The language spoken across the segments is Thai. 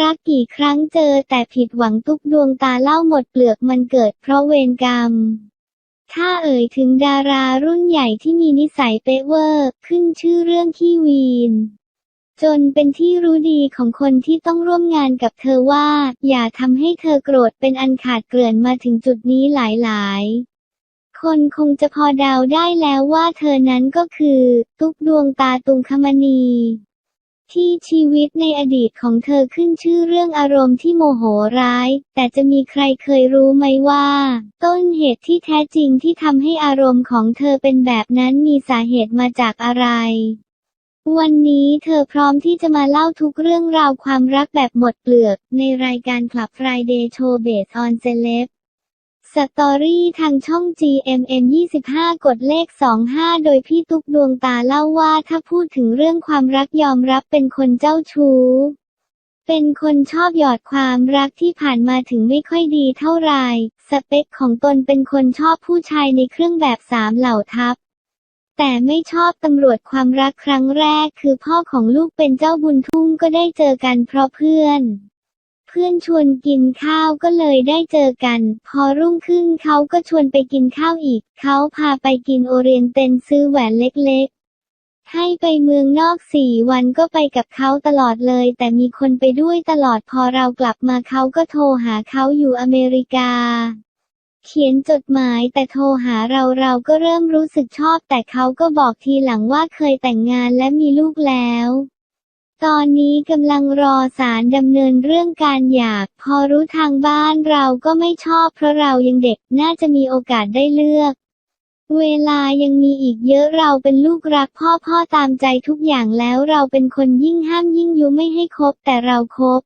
รักกี่ครั้งเจอแต่ผิดหวังทุกดวงตาเล่าหมดเปลือกมันเกิดเพราะเวรกรรม ถ้าเอ่ยถึงดารารุ่นใหญ่ที่มีนิสัยเป๊ะเวอร์ ขึ้นชื่อเรื่องขี้วีน จนเป็นที่รู้ดีของคนที่ต้องร่วมงานกับเธอว่า อย่าทำให้เธอโกรธเป็นอันขาดเกลื่อนมาถึงจุดนี้หลายๆ คนคงจะพอเดาได้แล้วว่าเธอนั้นก็คือ ตุ๊กดวงตาตุงคมณี ที่ชีวิตในอดีตของเธอขึ้นชื่อเรื่องอารมณ์ที่โมโหร้าย แต่จะมีใครเคยรู้ไหมว่า ต้นเหตุที่แท้จริงที่ทำให้อารมณ์ของเธอเป็นแบบนั้นมีสาเหตุมาจากอะไร วันนี้เธอพร้อมที่จะมาเล่าทุกเรื่องราวความรักแบบหมดเปลือก ในรายการ Club Friday Show Based on Celeb สตอรี่ทางช่อง GMM 25 กดเลข 25 โดยพี่ตุ๊กดวงตาเล่าว่าถ้าพูดถึงเรื่องความรักยอมรับเป็นคนเจ้าชู้ เป็นคนชอบหยอดความรักที่ผ่านมาถึงไม่ค่อยดีเท่าไหร่ สเปคของตนเป็นคนชอบผู้ชายในเครื่องแบบสามเหล่าทัพ แต่ไม่ชอบตำรวจความรักครั้งแรกคือพ่อของลูกเป็นเจ้าบุญทุ่งก็ได้เจอกันเพราะเพื่อน เพื่อนชวนกินข้าวก็เลยได้เจอกัน พอรุ่งขึ้นเขาก็ชวนไปกินข้าวอีก เขาพาไปกินโอเรียนเตนซื้อแหวนเล็กๆ ให้ไปเมืองนอกสี่วันก็ไปกับเขาตลอดเลย แต่มีคนไปด้วยตลอดพอเรากลับมาเขาก็โทรหาเขาอยู่อเมริกา เขียนจดหมายแต่โทรหาเราเราก็เริ่มรู้สึกชอบ แต่เขาก็บอกทีหลังว่าเคยแต่งงานและมีลูกแล้ว ตอนนี้กำลังรอศาลดำเนินเรื่องการหย่าพอรู้ทางบ้านเราก็ไม่ชอบเพราะเรายังเด็กน่าจะมีโอกาสได้เลือก เวลายังมีอีกเยอะเราเป็นลูกรักพ่อพ่อตามใจทุกอย่างแล้วเราเป็นคนยิ่งห้ามยิ่งยุไม่ให้คบแต่เราคบ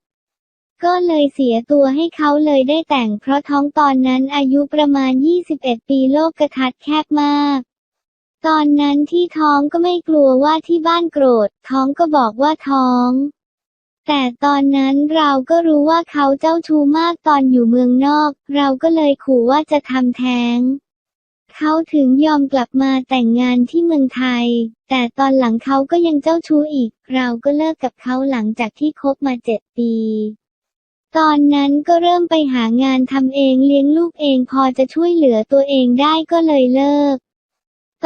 ก็เลยเสียตัวให้เขาเลยได้แต่งเพราะท้องตอนนั้นอายุประมาณ 21 ปีโลกกระทัดแคบมาก ตอนนั้นที่ท้องก็ไม่กลัวว่าที่บ้านโกรธ ท้องก็บอกว่าท้อง แต่ตอนนั้นเราก็รู้ว่าเขาเจ้าชู้มากตอนอยู่เมืองนอก เราก็เลยขู่ว่าจะทำแท้ง เขาถึงยอมกลับมาแต่งงานที่เมืองไทย แต่ตอนหลังเขาก็ยังเจ้าชู้อีก เราก็เลิกกับเขาหลังจากที่คบมาเจ็ดปีตอนนั้นก็เริ่มไปหางานทำเองเลี้ยงลูกเองพอจะช่วยเหลือตัวเองได้ก็เลยเลิก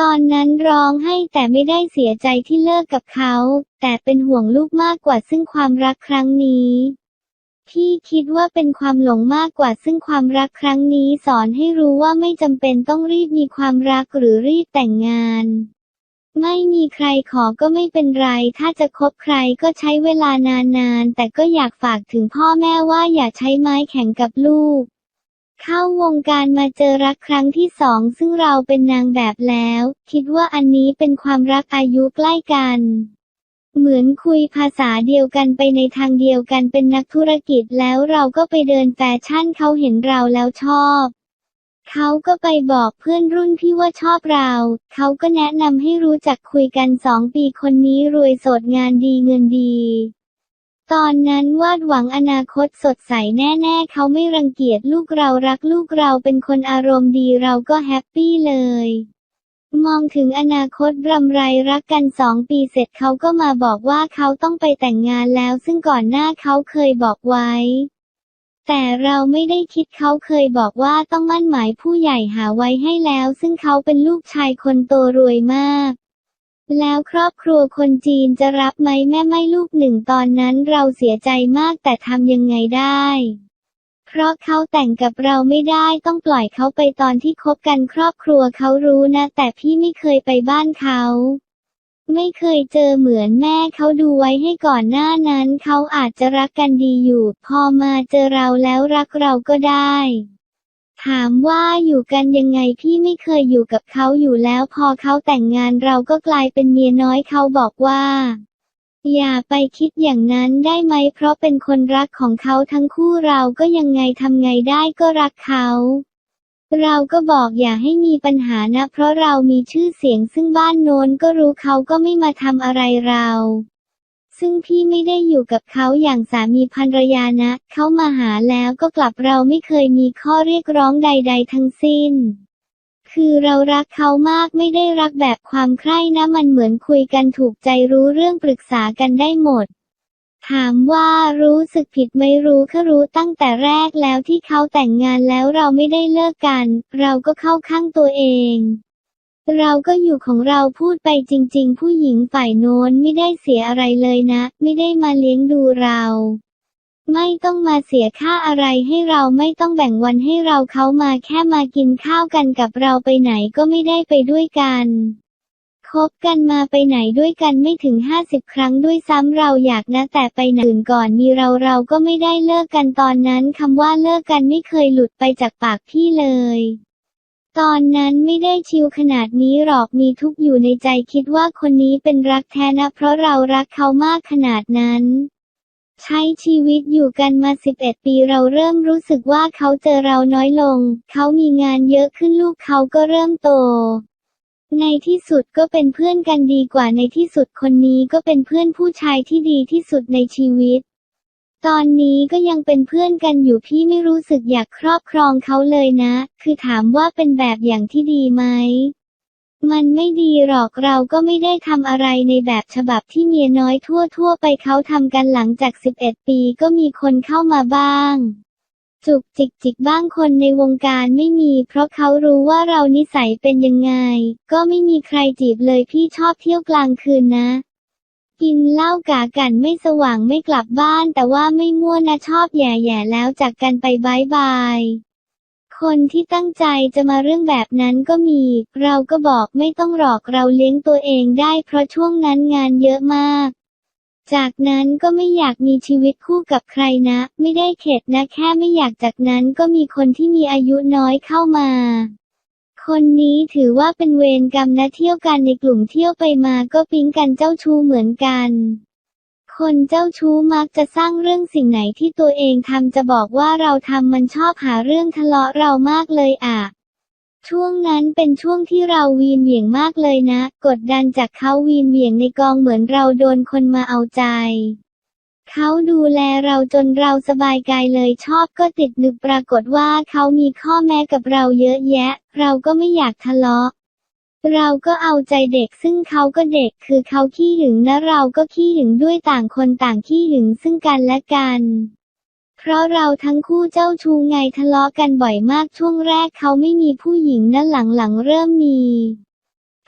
ตอนนั้นร้องให้แต่ไม่ได้เสียใจที่เลิกกับเขา แต่เป็นห่วงลูกมากกว่าซึ่งความรักครั้งนี้พี่คิดว่าเป็นความหลงมากกว่าซึ่งความรักครั้งนี้สอนให้รู้ว่าไม่จำเป็นต้องรีบมีความรักหรือรีบแต่งงาน ไม่มีใครขอก็ไม่เป็นไร ถ้าจะคบใครก็ใช้เวลานานๆ แต่ก็อยากฝากถึงพ่อแม่ว่าอย่าใช้ไม้แข็งกับลูก เข้าวงการมาเจอรักครั้งที่สองซึ่งเราเป็นนางแบบแล้ว คิดว่าอันนี้เป็นความรักอายุใกล้กัน เหมือนคุยภาษาเดียวกันไปในทางเดียวกันเป็นนักธุรกิจแล้วเราก็ไปเดินแฟชั่นเขาเห็นเราแล้วชอบเขาก็ไปบอกเพื่อนรุ่นพี่ว่าชอบเรา เขาก็แนะนำให้รู้จักคุยกันสองปีคนนี้รวยโสดงานดีเงินดี ตอนนั้นวาดหวังอนาคตสดใสแน่ๆ เขาไม่รังเกียจลูกเรารักลูกเราเป็นคนอารมณ์ดีเราก็แฮปปี้เลย มองถึงอนาคตรำไรรักกันสองปีเสร็จเขาก็มาบอกว่าเขาต้องไปแต่งงานแล้ว ซึ่งก่อนหน้าเขาเคยบอกไว้ แต่เราไม่ได้คิดเขาเคยบอกว่าต้องมั่นหมายผู้ใหญ่หาไว้ให้แล้ว ซึ่งเขาเป็นลูกชายคนโตรวยมาก แล้วครอบครัวคนจีนจะรับไหมแม่ไม่ลูกหนึ่งตอนนั้นเราเสียใจมากแต่ทำยังไงได้ เพราะเขาแต่งกับเราไม่ได้ต้องปล่อยเขาไปตอนที่คบกันครอบครัวเขารู้นะ แต่พี่ไม่เคยไปบ้านเขา ไม่เคยเจอเหมือนแม่เขาดูไว้ให้ก่อนหน้านั้นเขาอาจจะรักกันดีอยู่ พอมาเจอเราแล้วรักเราก็ได้ ถามว่าอยู่กันยังไงพี่ไม่เคยอยู่กับเขาอยู่แล้วพอเขาแต่งงานเราก็กลายเป็นเมียน้อยเขาบอกว่า อย่าไปคิดอย่างนั้นได้ไหมเพราะเป็นคนรักของเขาทั้งคู่เราก็ยังไงทำไงได้ก็รักเขาเราก็บอกอย่าให้มีปัญหานะ เพราะเรามีชื่อเสียงซึ่งบ้านโน้นก็รู้เขาก็ไม่มาทำอะไรเรา ซึ่งพี่ไม่ได้อยู่กับเขาอย่างสามีภรรยานะ เขามาหาแล้วก็กลับเราไม่เคยมีข้อเรียกร้องใด ๆ ทั้งสิ้น คือเรารักเขามากไม่ได้รักแบบความใคร่นะมันเหมือนคุยกันถูกใจรู้เรื่องปรึกษากันได้หมด ถามว่ารู้สึกผิดไหมรู้ก็รู้ตั้งแต่แรกแล้วที่เขาแต่งงานแล้วเราไม่ได้เลิกกัน เราก็เข้าข้างตัวเอง เราก็อยู่ของเราพูดไปจริง ๆ ผู้หญิงฝ่ายโน้นไม่ได้เสียอะไรเลยนะ ไม่ได้มาเลี้ยงดูเรา ไม่ต้องมาเสียค่าอะไรให้เราไม่ต้องแบ่งวันให้เราเขามาแค่มากินข้าวกันกับเราไปไหนก็ไม่ได้ไปด้วยกันคบกันมาไปไหนด้วยกันไม่ถึงห้าสิบครั้งด้วยซ้ำเราอยากนะแต่ไปไหนอื่นก่อนมีเราเราก็ไม่ได้เลิกกันตอนนั้นคำว่าเลิกกันไม่เคยหลุดไปจากปากพี่เลย ตอนนั้นไม่ได้ชิวขนาดนี้หรอกมีทุกอยู่ในใจคิดว่าคนนี้เป็นรักแท้นะเพราะเรารักเขามากขนาดนั้น ใช้ชีวิตอยู่กันมา 11 ปีเราเริ่มรู้สึกว่าเขาเจอเราน้อยลง เขามีงานเยอะขึ้นลูกเขาก็เริ่มโต ในที่สุดก็เป็นเพื่อนกันดีกว่าในที่สุดคนนี้ก็เป็นเพื่อนผู้ชายที่ดีที่สุดในชีวิต ตอนนี้ก็ยังเป็นเพื่อนกันอยู่พี่ไม่รู้สึกอยากครอบครองเขาเลยนะ คือถามว่าเป็นแบบอย่างที่ดีไหม มันไม่ดีหรอกเราก็ไม่ได้ทำอะไรในแบบฉบับที่เมียน้อยทั่วทั่วๆไปเขาทำกันหลังจาก 11 ปีก็มีคนเข้ามาบ้าง จุกจิกจิกบ้างคนในวงการไม่มี เพราะเขารู้ว่าเรานิสัยเป็นยังไง ก็ไม่มีใครจีบเลยพี่ชอบเที่ยวกลางคืนนะ กินเหล้ากากันไม่สว่างไม่กลับบ้าน แต่ว่าไม่มั่วนะชอบแย่ๆแล้วจากกันไปบายบายคนที่ตั้งใจจะมาเรื่องแบบนั้นก็มี เราก็บอกไม่ต้องหรอกเราเลี้ยงตัวเองได้เพราะช่วงนั้นงานเยอะมาก จากนั้นก็ไม่อยากมีชีวิตคู่กับใครนะ ไม่ได้เข็ดนะแค่ไม่อยากจากนั้นก็มีคนที่มีอายุน้อยเข้ามา คนนี้ถือว่าเป็นเวรกรรมนะเที่ยวกันในกลุ่มเที่ยวไปมาก็ปิ๊งกันเจ้าชู้เหมือนกัน คนเจ้าชู้มักจะสร้างเรื่องสิ่งไหนที่ตัวเองทำจะบอกว่าเราทำมันชอบหาเรื่องทะเลาะเรามากเลยอะช่วงนั้นเป็นช่วงที่เราวีนเหวี่ยงมากเลยนะ กดดันจากเขาวีนเหวี่ยงในกองเหมือนเราโดนคนมาเอาใจ เขาดูแลเราจนเราสบายกายเลยชอบก็ติดหนึกปรากฏว่าเขามีข้อแม้กับเราเยอะแยะ เราก็ไม่อยากทะเลาะ เราก็เอาใจเด็กซึ่งเขาก็เด็กคือเขาขี้หึงนะเราก็ขี้หึงด้วยต่างคนต่างขี้หึงซึ่งกันและกัน เพราะเราทั้งคู่เจ้าชู้ไงทะเลาะกันบ่อยมากช่วงแรกเขาไม่มีผู้หญิงนะหลังๆเริ่มมี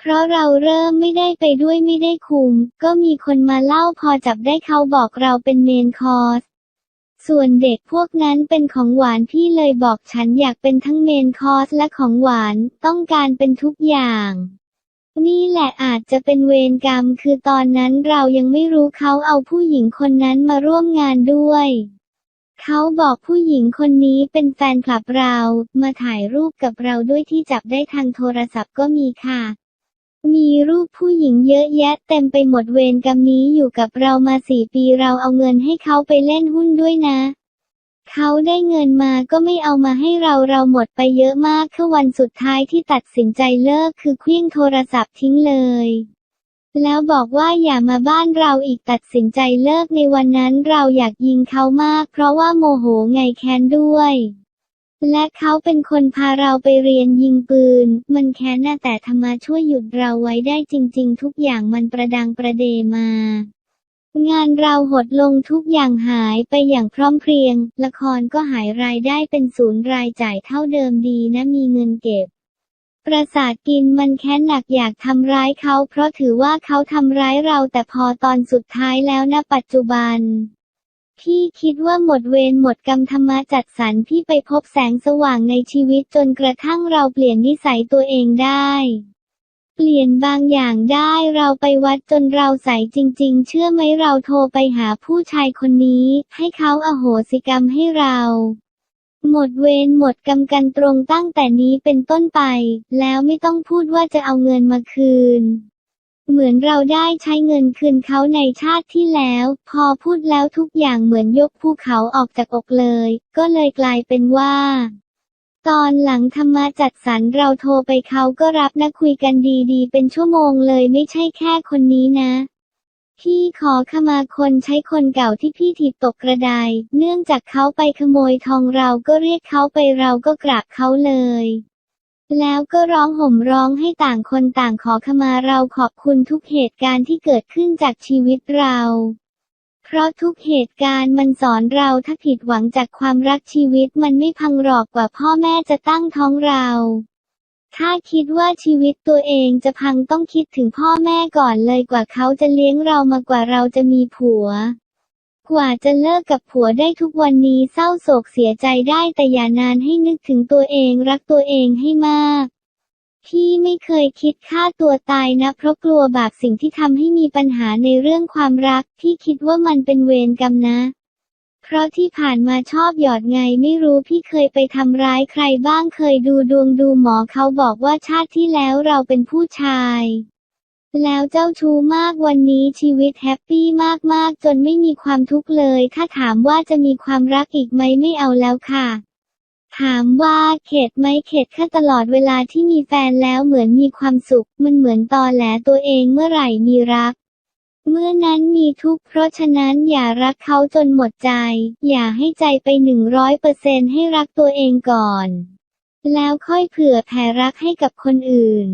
เพราะเราเริ่มไม่ได้ไปด้วยไม่ได้คุม ก็มีคนมาเล่าพอจับได้เขาบอกเราเป็นเมนคอร์สส่วนเด็กพวกนั้นเป็นของหวานพี่เลยบอกฉันอยากเป็นทั้งเมนคอร์สและของหวานต้องการเป็นทุกอย่าง นี่แหละอาจจะเป็นเวรกรรมคือตอนนั้นเรายังไม่รู้เขาเอาผู้หญิงคนนั้นมาร่วมงานด้วย เขาบอกผู้หญิงคนนี้เป็นแฟนคลับเรา มาถ่ายรูปกับเราด้วยที่จับได้ทางโทรศัพท์ก็มีค่ะ มีรูปผู้หญิงเยอะแยะเต็มไปหมดเวรกรรมนี้อยู่กับเรามาสี่ปีเราเอาเงินให้เขาไปเล่นหุ้นด้วยนะ เขาได้เงินมาก็ไม่เอามาให้เราเราหมดไปเยอะมากคือวันสุดท้ายที่ตัดสินใจเลิกคือเคลี้ยงโทรศัพท์ทิ้งเลย แล้วบอกว่าอย่ามาบ้านเราอีกตัดสินใจเลิกในวันนั้นเราอยากยิงเขามาก เพราะว่าโมโหไงแค้นด้วย และเขาเป็นคนพาเราไปเรียนยิงปืน มันแค้นนะแต่ทำมาช่วยหยุดเราไว้ได้จริง ๆ ทุกอย่างมันประดังประเดมา งานเราหดลงทุกอย่างหายไปอย่างพร้อมเพรียง ละครก็หายรายได้เป็นศูนย์รายจ่ายเท่าเดิมดีนะมีเงินเก็บ ประสาทกินมันแค้นหนักอยากทำร้ายเขาเพราะถือว่าเขาทำร้ายเราแต่พอตอนสุดท้ายแล้วนะปัจจุบัน พี่คิดว่าหมดเวรหมดกรรมธรรมะจัดสรรพี่ไปพบแสงสว่างในชีวิตจนกระทั่งเราเปลี่ยนนิสัยตัวเองได้ เปลี่ยนบางอย่างได้เราไปวัดจนเราใสจริง ๆ เชื่อไหมเราโทรไปหาผู้ชายคนนี้ ให้เขาอโหสิกรรมให้เรา หมดเวรหมดกรรมกันตรงตั้งแต่นี้เป็นต้นไป แล้วไม่ต้องพูดว่าจะเอาเงินมาคืน เหมือนเราได้ใช้เงินคืนเขาในชาติที่แล้ว พอพูดแล้วทุกอย่างเหมือนยกภูเขาออกจากอกเลย ก็เลยกลายเป็นว่า ตอนหลังธรรมจัดสรรเราโทรไปเขาก็รับนะคุยกันดีๆ เป็นชั่วโมงเลยไม่ใช่แค่คนนี้นะ พี่ขอขมาคนใช้คนเก่าที่พี่ถีบตกกระไดเนื่องจากเขาไปขโมยทองเราก็เรียกเขาไปเราก็กราบเขาเลย แล้วก็ร้องห่มร้องให้ต่างคนต่างขอขมาเราขอบคุณทุกเหตุการณ์ที่เกิดขึ้นจากชีวิตเรา เพราะทุกเหตุการณ์มันสอนเราถ้าผิดหวังจากความรักชีวิตมันไม่พังหรอกกว่าพ่อแม่จะตั้งท้องเรา ถ้าคิดว่าชีวิตตัวเองจะพังต้องคิดถึงพ่อแม่ก่อนเลยกว่าเขาจะเลี้ยงเรามากว่าเราจะมีผัว กว่าจะเลิกกับผัวได้ทุกวันนี้เศร้าโศกเสียใจได้แต่อย่านานให้นึกถึงตัวเองรักตัวเองให้มาก พี่ไม่เคยคิดฆ่าตัวตายนะ เพราะกลัวบาปสิ่งที่ทำให้มีปัญหาในเรื่องความรัก พี่คิดว่ามันเป็นเวรกรรมนะ เพราะที่ผ่านมาชอบหยอดไงไม่รู้พี่เคยไปทำร้ายใครบ้างเคยดูดวงดูหมอเขาบอกว่าชาติที่แล้วเราเป็นผู้ชาย แล้วเจ้าชู้มากวันนี้ชีวิตแฮปปี้มากๆ จนไม่มีความทุกข์เลย ถ้าถามว่าจะมีความรักอีกไหมไม่เอาแล้วค่ะ ถามว่าเข็ดไหมเข็ดแค่ตลอดเวลาที่มีแฟนแล้วเหมือนมีความสุข มันเหมือนตอแหลตัวเองเมื่อไหร่มีรัก เมื่อนั้นมีทุกข์เพราะฉะนั้นอย่ารักเขาจนหมดใจ อย่าให้ใจไปหนึ่งร้อยเปอร์เซ็นให้รักตัวเองก่อน แล้วค่อยเผื่อแผ่รักให้กับคนอื่น